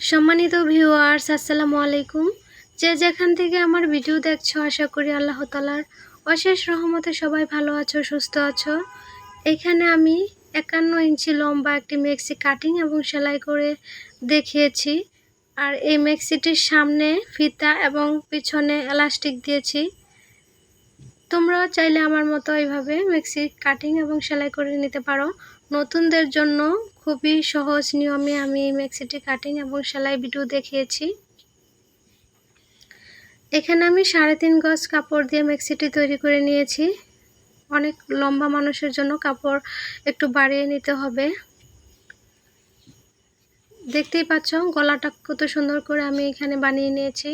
সম্মানিত ভিউয়ার্স, আসসালামু আলাইকুম। যে যেখান থেকে আমার ভিডিও দেখছ, আশা করি আল্লাহ তালার অশেষ রহমতে সবাই ভালো আছো, সুস্থ আছো। এখানে আমি একান্ন ইঞ্চি লম্বা একটি মেক্সি কাটিং এবং সেলাই করে দেখিয়েছি। আর এই মেক্সিটির সামনে ফিতা এবং পিছনে এলাস্টিক দিয়েছি। তোমরাও চাইলে আমার মতো এইভাবে মেক্সি কাটিং এবং সেলাই করে নিতে পারো। নতুনদের জন্য খুবই সহজ নিয়মে আমি এই মেক্সিটি কাটিং এবং সেলাই ভিডিও দেখিয়েছি। এখানে আমি সাড়ে তিন গজ কাপড় দিয়ে মেক্সিটি তৈরি করে নিয়েছি। অনেক লম্বা মানুষের জন্য কাপড় একটু বাড়িয়ে নিতে হবে। দেখতেই পাচ্ছ, গলাটা কত সুন্দর করে আমি এখানে বানিয়ে নিয়েছি।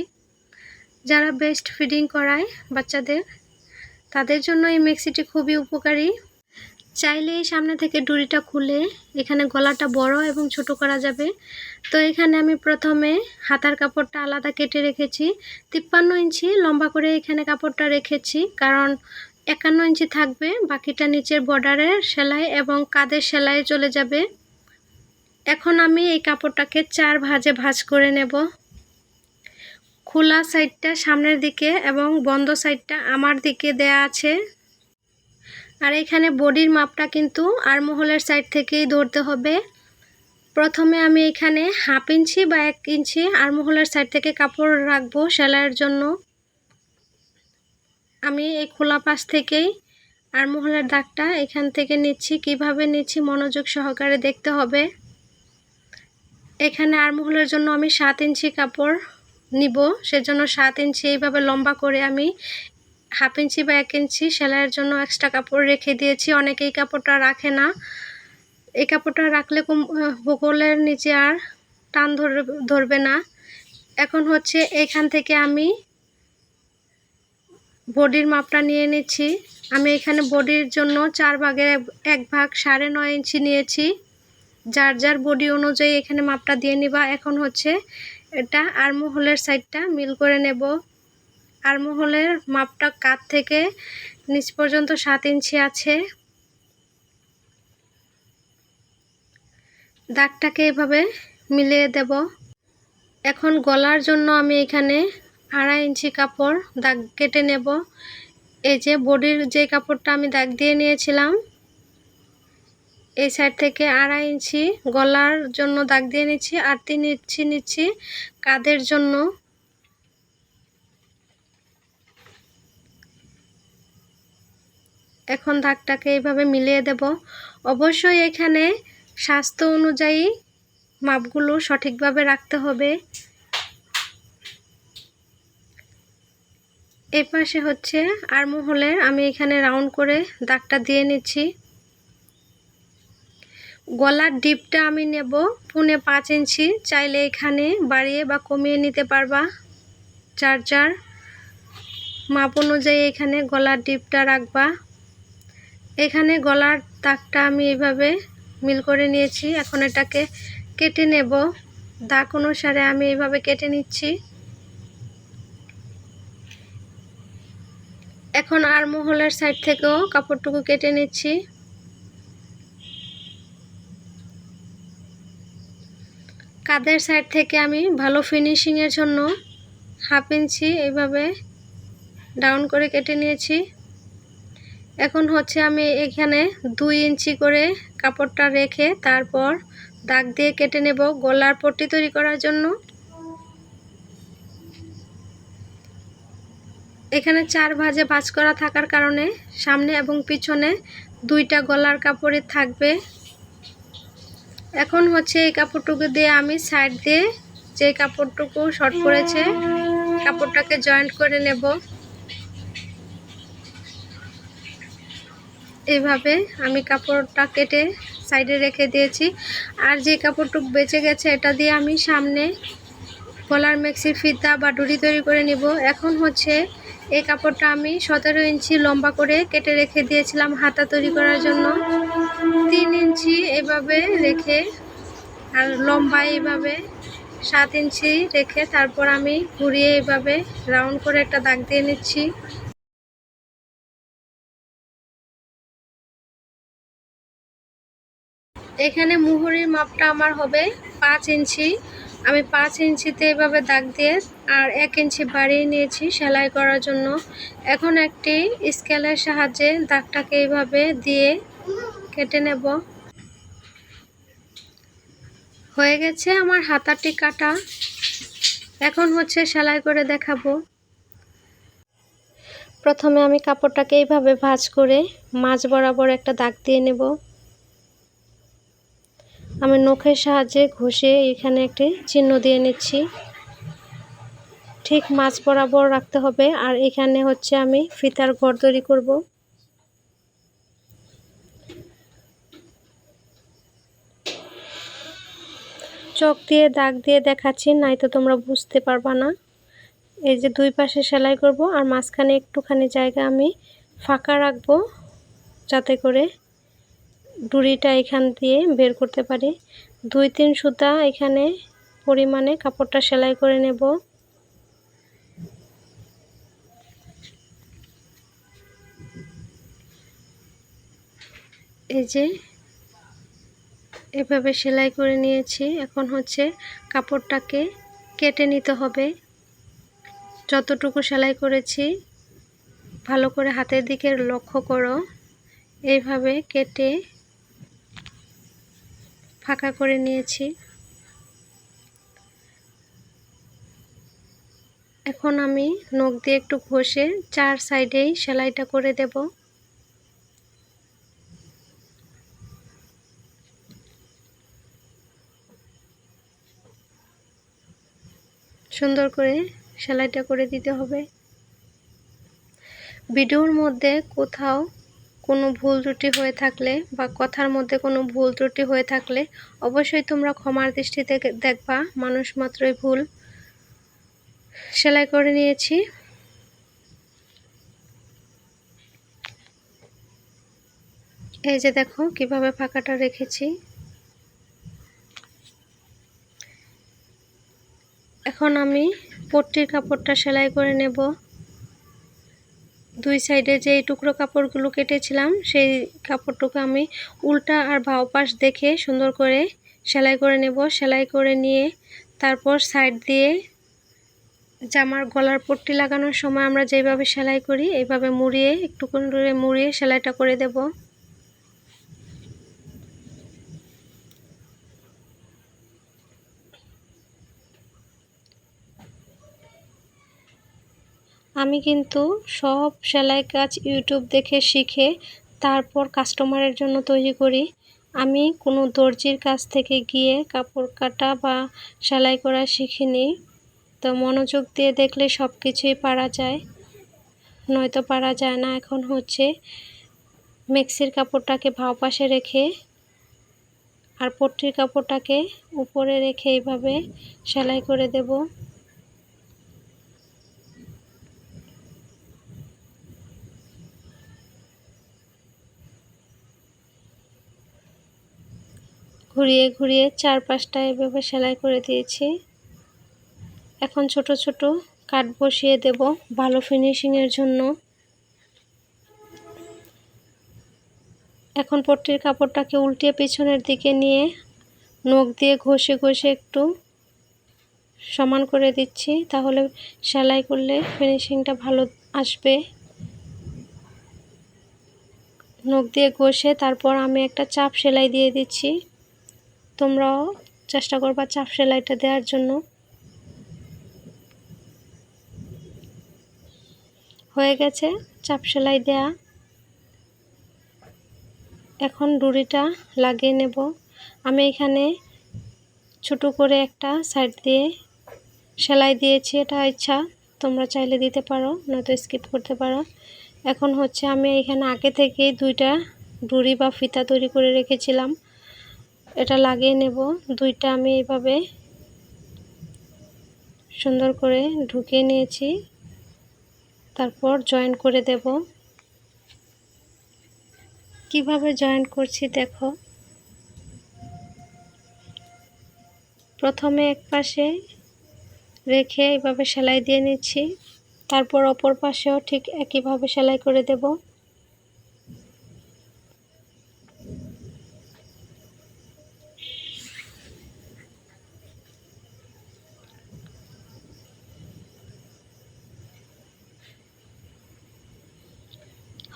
যারা বেস্ট ফিডিং করায় বাচ্চাদের, তাদের জন্য এই মেক্সিটি খুবই উপকারী। চাইলে সামনে থেকে ডুরিটা খুলে এখানে গলাটা বড় এবং ছোট করা যাবে। তো এখানে আমি প্রথমে হাতার কাপড়টা আলাদা কেটে রেখেছি। তিপ্পান্ন ইঞ্চি লম্বা করে এখানে কাপড়টা রেখেছি, কারণ একান্ন ইঞ্চি থাকবে, বাকিটা নিচের বর্ডারের সেলাই এবং কাদের সেলাই চলে যাবে। এখন আমি এই কাপড়টাকে চার ভাজে ভাজ করে নেব। খোলা সাইডটা সামনের দিকে এবং বন্ধ সাইডটা আমার দিকে দেয়া আছে। আর এখানে বডির মাপটা কিন্তু আরমহলের সাইড থেকেই ধরতে হবে। প্রথমে আমি এখানে হাফ ইঞ্চি বা এক ইঞ্চি আরমহলের সাইড থেকে কাপড় রাখব সেলাইয়ের জন্য। আমি এই খোলা পাশ থেকেই আরমহলের দাগটা এখান থেকে নিচ্ছি। কীভাবে নিচ্ছি মনোযোগ সহকারে দেখতে হবে। এখানে আরমহলের জন্য আমি সাত ইঞ্চি কাপড় নিব। সেজন্য সাত ইঞ্চি এইভাবে লম্বা করে আমি হাফ ইঞ্চি বা এক ইঞ্চি সেলাইয়ের জন্য এক্সট্রা কাপড় রেখে দিয়েছি। অনেকেই কাপড়টা রাখে না। এই কাপড়টা রাখলে বগলের নিচে আর টান ধরবে না। এখন হচ্ছে এখান থেকে আমি বডির মাপটা নিয়ে নিচ্ছি। আমি এখানে বডির জন্য চার ভাগের এক ভাগ সাড়ে নয় ইঞ্চি নিয়েছি। যার যার বডি অনুযায়ী এখানে মাপটা দিয়ে নিবা। এখন হচ্ছে এটা আরমোহলের সাইডটা মিল করে নেব। আরমোহলের মাপটা কাত থেকে নিচ পর্যন্ত সাত ইঞ্চি আছে। দাগটাকে এভাবে মিলিয়ে দেব। এখন গলার জন্য আমি এখানে আড়াই ইঞ্চি কাপড় দাগ কেটে নেব। এই যে বডির যে কাপড়টা আমি দাগ দিয়ে নিয়েছিলাম, এই সাইড থেকে আড়াই ইঞ্চি গলার জন্য দাগ দিয়ে নিচ্ছি আর তিন ইঞ্চি নিচ্ছি কাদের জন্য। এখন দাগটাকে এইভাবে মিলিয়ে দেব। অবশ্যই এখানে স্বাস্থ্য অনুযায়ী মাপগুলো সঠিকভাবে রাখতে হবে। এই পাশে হচ্ছে আরমোহলের আমি এখানে রাউন্ড করে দাগটা দিয়ে নিচ্ছি। গলার ডিপটা আমি নেব পুনে পাঁচ ইঞ্চি। চাইলে এখানে বাড়িয়ে বা কমিয়ে নিতে পারবা। চার চার মাপ অনুযায়ী এখানে গলার ডিপটা রাখবা। এখানে গলার দাগটা আমি এইভাবে মিল করে নিয়েছি। এখন এটাকে কেটে নেব। দাগ অনুসারে আমি এইভাবে কেটে নিচ্ছি। এখন আর মহলের সাইড থেকেও কাপড়টুকু কেটে নিচ্ছি। কাদের সাইড থেকে আমি ভালো ফিনিশিংয়ের জন্য হাফ ইঞ্চি এইভাবে ডাউন করে কেটে নিয়েছি। এখন হচ্ছে আমি এখানে দুই ইঞ্চি করে কাপড়টা রেখে তারপর দাগ দিয়ে কেটে নেব গলার পট্টি তৈরি করার জন্য। এখানে চার ভাজে ভাজ করা থাকার কারণে সামনে এবং পিছনে দুইটা গলার কাপড়ে থাকবে। এখন হচ্ছে এই কাপড়টুকু দিয়ে আমি সাইড দিয়ে যে কাপড়টুকু শর্ট করেছে কাপড়টাকে জয়েন্ট করে নেব। এইভাবে আমি কাপড়টা কেটে সাইডে রেখে দিয়েছি। আর যে কাপড়টুক বেঁচে গেছে, এটা দিয়ে আমি সামনে গলার মেক্সির ফিতা বা ডুরি তৈরি করে নিব। এখন হচ্ছে এই কাপড়টা আমি সতেরো ইঞ্চি লম্বা করে কেটে রেখে দিয়েছিলাম হাতা তৈরি করার জন্য। তিন ইঞ্চি এভাবে রেখে আর লম্বা এইভাবে সাত ইঞ্চি রেখে তারপর আমি ঘুরিয়ে এইভাবে রাউন্ড করে একটা দাগ দিয়ে নিচ্ছি। এখানে মুহুরির মাপটা আমার হবে পাঁচ ইঞ্চি। আমি পাঁচ ইঞ্চিতে এভাবে দাগ দিয়ে আর এক ইঞ্চি বাড়িয়ে নিয়েছি সেলাই করার জন্য। এখন একটি স্কেলের সাহায্যে দাগটাকে এইভাবে দিয়ে কেটে নেব। হয়ে গেছে আমার হাতাটি কাটা। এখন হচ্ছে সেলাই করে দেখাবো। প্রথমে আমি কাপড়টাকে এইভাবে ভাঁজ করে মাঝ বরাবর একটা দাগ দিয়ে নেব। আমি নখের সাহায্যে ঘষে এখানে একটি চিহ্ন দিয়ে নিচ্ছি। ঠিক মাছ বরাবর রাখতে হবে, আর এখানে হচ্ছে আমি ফিতার ঘর তৈরি করব। চক দিয়ে, দাগ দিয়ে দেখাচ্ছি, নাই তো তোমরা বুঝতে পারবা না। এই যে দুই পাশে সেলাই করব, আর মাঝখানে একটুখানি জায়গা আমি ফাঁকা রাখব, যাতে করে ডুরিটা এখান দিয়ে বের করতে পারি। দুই, তিন সুতা এখানে পরিমাণে কাপড়টা সেলাই করে নেব। এই যে এভাবে সেলাই করে নিয়েছি। এখন হচ্ছে কাপড়টাকে কেটে নিতে হবে। যতটুকু সেলাই করেছি, ভালো করে হাতের দিকে লক্ষ্য করো। এইভাবে কেটে ফাঁকা করে নিয়েছি। এখন আমি নখ দিয়ে একটু ঘষে চার সাইডেই সেলাইটা করে দেব। সুন্দর করে সেলাইটা করে দিতে হবে। ভিডিওর মধ্যে কোথাও কোনো ভুল ত্রুটি হয়ে থাকলে বা কথার মধ্যে কোনো ভুল ত্রুটি হয়ে থাকলে অবশ্যই তোমরা ক্ষমার দৃষ্টিতে দেখবা, মানুষ মাত্রই ভুল সেলাই করে নিয়েছি। এই যে দেখো কীভাবে ফাঁকাটা রেখেছি। এখন আমি পট্টির কাপড়টা সেলাই করে নেব। দুই সাইডে যে টুকরো কাপড়গুলো কেটেছিলাম, সেই কাপড়টুকু আমি উল্টা আর বাও পাশ দেখে সুন্দর করে সেলাই করে নেব। সেলাই করে নিয়ে তারপর সাইড দিয়ে জামার গলার পট্টি লাগানোর সময় আমরা যেভাবে সেলাই করি, এইভাবে মুড়িয়ে একটু ধরে মুড়িয়ে সেলাইটা করে দেব। আমি কিন্তু সব সেলাই কাজ ইউটিউব দেখে শিখে তারপর কাস্টমারের জন্য তৈরি করি। আমি কোনো দর্জির কাছ থেকে গিয়ে কাপড় কাটা বা সেলাই করা শিখিনি। তো মনোযোগ দিয়ে দেখলে সব কিছুই পারা যায়। নয়তো পারা যায় না, এখন হচ্ছে মেক্সির কাপড়টাকে ভাও পাশে রেখে আর পট্টির কাপড়টাকে উপরে রেখে এইভাবে সেলাই করে দেব। ঘুরিয়ে ঘুরিয়ে চার পাঁচটা এভাবে সেলাই করে দিয়েছি। এখন ছোট ছোট কাট বসিয়ে দেব ভালো ফিনিশিংয়ের জন্য। এখন পট্টির কাপড়টাকে উল্টিয়ে পিছনের দিকে নিয়ে নখ দিয়ে ঘষে ঘষে একটু সমান করে দিচ্ছি, তাহলে সেলাই করলে ফিনিশিংটা ভালো আসবে। নখ দিয়ে ঘষে তারপর আমি একটা চাপ সেলাই দিয়ে দিচ্ছি। তোমরাও চেষ্টা করবা চাপ সেলাইটা দেওয়ার জন্য। হয়ে গেছে চাপ সেলাই দেয়া। এখন ডুরিটা লাগিয়ে নেব। আমি এখানে ছোট করে একটা সাইড দিয়ে সেলাই দিয়েছি, এটা ইচ্ছা। তোমরা চাইলে দিতে পারো, নয়তো স্কিপ করতে পারো। এখন হচ্ছে আমি এখানে আগে থেকেই দুইটা ডুরি বা ফিতা তৈরি করে রেখেছিলাম। এটা লাগিয়ে নেব। দুইটা আমি এইভাবে সুন্দর করে ঢুকিয়ে নিয়েছি। তারপর জয়েন করে দেব। কীভাবে জয়েন করছি দেখো। প্রথমে এক পাশে রেখে এইভাবে সেলাই দিয়ে নিচ্ছি। তারপর অপর পাশেও ঠিক একইভাবে সেলাই করে দেব।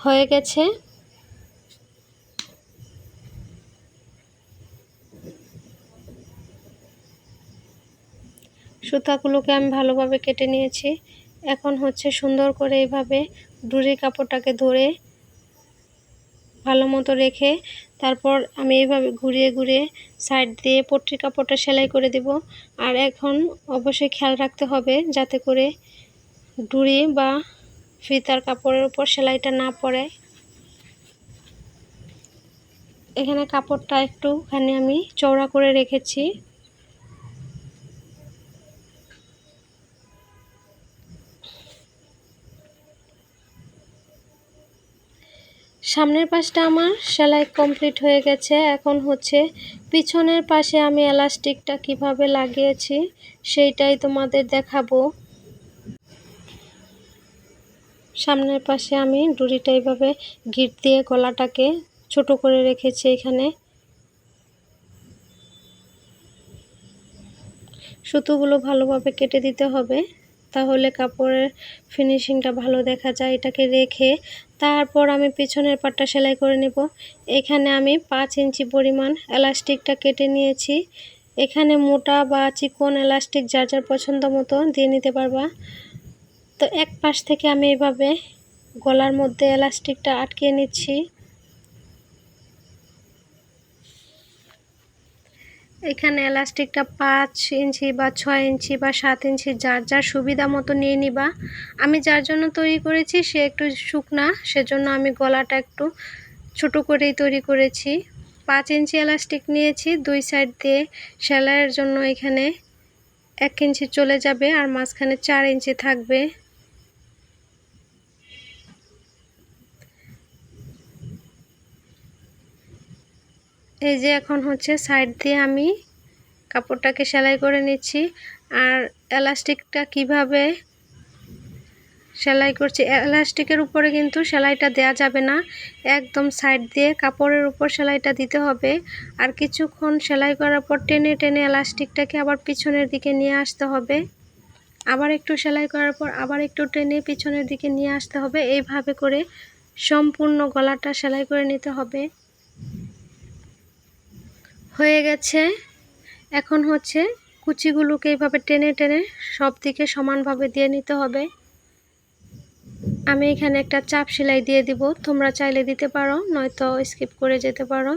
হয়ে গেছে। সুতাগুলোকে আমি ভালোভাবে কেটে নিয়েছি। এখন হচ্ছে সুন্দর করে এইভাবে ডুরি কাপড়টাকে ধরে ভালো মতো রেখে তারপর আমি এইভাবে ঘুরিয়ে ঘুরিয়ে সাইড দিয়ে পট্টির কাপড়টা সেলাই করে দেব। আর এখন অবশ্যই খেয়াল রাখতে হবে যাতে করে ডুরি বা ফিতার কাপড়ের উপর সেলাইটা না পড়ে এখানে কাপড়টা একটুখানি আমি চওড়া করে রেখেছি। সামনের পাশটা আমার সেলাই কমপ্লিট হয়ে গেছে। এখন হচ্ছে পিছনের পাশে আমি এলাস্টিকটা কীভাবে লাগিয়েছি, সেইটাই তোমাদের দেখাবো। সামনের পাশে আমি ডুরিটা এইভাবে গিট দিয়ে গলাটাকে ছোট করে রেখেছি এখানে। সুতোগুলো ভালোভাবে কেটে দিতে হবে, তাহলে কাপড়ের ফিনিশিংটা ভালো দেখা যায় এটাকে রেখে। তারপর আমি পিছনের পাটটা সেলাই করে নেব। এখানে আমি পাঁচ ইঞ্চি পরিমাণ এলাস্টিকটা কেটে নিয়েছি। এখানে মোটা বা চিকন এলাস্টিক যার যার পছন্দ মতো দিয়ে নিতে পারবা। তো এক পাশ থেকে আমি এভাবে গলার মধ্যে এলাস্টিকটা আটকে নিচ্ছি। এখানে এলাস্টিকটা পাঁচ ইঞ্চি বা ছয় ইঞ্চি বা সাত ইঞ্চি যার যার সুবিধা মতো নিয়ে নিবা। আমি যার জন্য তৈরি করেছি সে একটু শুকনা, সেজন্য আমি গলাটা একটু ছোট করেই তৈরি করেছি। পাঁচ ইঞ্চি এলাস্টিক নিয়েছি, দুই সাইড দিয়ে সেলাইয়ের জন্য এখানে এক ইঞ্চি চলে যাবে আর মাঝখানে চার ইঞ্চি থাকবে। এই যে এখন হচ্ছে সাইড দিয়ে আমি কাপড়টাকে সেলাই করে নিচ্ছি। আর এলাস্টিকটা কীভাবে সেলাই করছি? এলাস্টিকের উপরে কিন্তু সেলাইটা দেয়া যাবে না। একদম সাইড দিয়ে কাপড়ের উপর সেলাইটা দিতে হবে। আর কিছুক্ষণ সেলাই করার পর টেনে টেনে এলাস্টিকটাকে আবার পিছনের দিকে নিয়ে আসতে হবে। আবার একটু সেলাই করার পর আবার একটু টেনে পিছনের দিকে নিয়ে আসতে হবে। এইভাবে করে সম্পূর্ণ গলাটা সেলাই করে নিতে হবে। হয়ে গেছে। এখন হচ্ছে কুচিগুলোকে এইভাবে টেনে টেনে সব দিকে সমানভাবে দিয়ে নিতে হবে। আমি এখানে একটা চাপ সেলাই দিয়ে দিব। তোমরা চাইলে দিতে পারো, নয়তো স্কিপ করে যেতে পারো।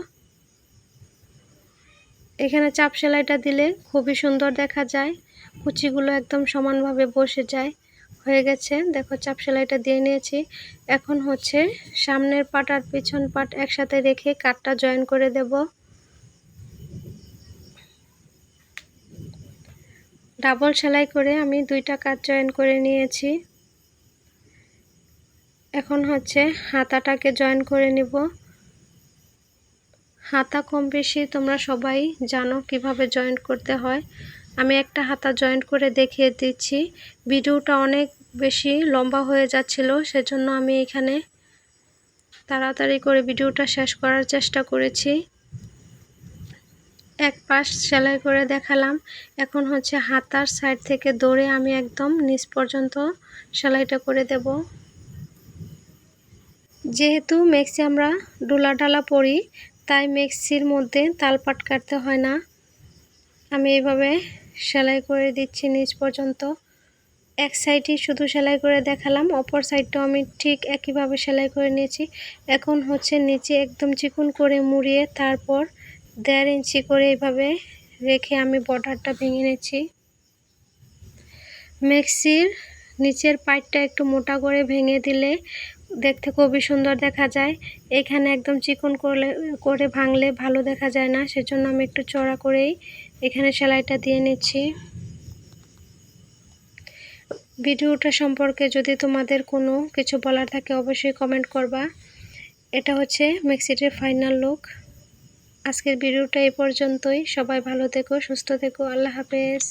এখানে চাপ সেলাইটা দিলে খুবই সুন্দর দেখা যায়। কুচিগুলো একদম সমানভাবে বসে যায়। হয়ে গেছে। দেখো, চাপ সেলাইটা দিয়ে নিয়েছি। এখন হচ্ছে সামনের পাট আর পিছন পাট একসাথে রেখে কাটটা জয়েন করে দেব। ডাবল সেলাই করে আমি দুইটা কাজ জয়েন করে নিয়েছি। এখন হচ্ছে হাতাটাকে জয়েন করে নিব। হাতা কম বেশি তোমরা সবাই জানো কীভাবে জয়েন্ট করতে হয়। আমি একটা হাতা জয়েন্ট করে দেখিয়ে দিচ্ছি। ভিডিওটা অনেক বেশি লম্বা হয়ে যাচ্ছিল, সেজন্য আমি এখানে তাড়াতাড়ি করে ভিডিওটা শেষ করার চেষ্টা করেছি। এক পাশ সেলাই করে দেখালাম। এখন হচ্ছে হাতার সাইড থেকে দৌড়ে আমি একদম নিচ পর্যন্ত সেলাইটা করে দেব। যেহেতু মেক্সি আমরা ডোলা ডালা পরি, তাই মেক্সির মধ্যে তালপাট কাটতে হয় না। আমি এইভাবে সেলাই করে দিচ্ছি নিচ পর্যন্ত। এক সাইডই শুধু সেলাই করে দেখালাম, অপর সাইডটাও আমি ঠিক একইভাবে সেলাই করে নিয়েছি। এখন হচ্ছে নিচে একদম চিকুন করে মুড়িয়ে তারপর দেড় ইঞ্চি করে এইভাবে রেখে আমি বর্ডারটা ভেঙে নিয়েছি মেক্সির নিচের পাইটটা একটু মোটা করে ভেঙে দিলে দেখতে খুবই সুন্দর দেখা যায়। এখানে একদম চিকন করলে, করে ভাঙলে ভালো দেখা যায় না, সেজন্য আমি একটু চড়া করেই এখানে সেলাইটা দিয়ে নিচ্ছি। ভিডিওটা সম্পর্কে যদি তোমাদের কোনো কিছু বলার থাকে অবশ্যই কমেন্ট করবা। এটা হচ্ছে মেক্সিটের ফাইনাল লুক। আজকের ভিডিওটা এই পর্যন্তই। সবাই ভালো থেকো সুস্থ থেকো। আল্লাহ হাফেজ।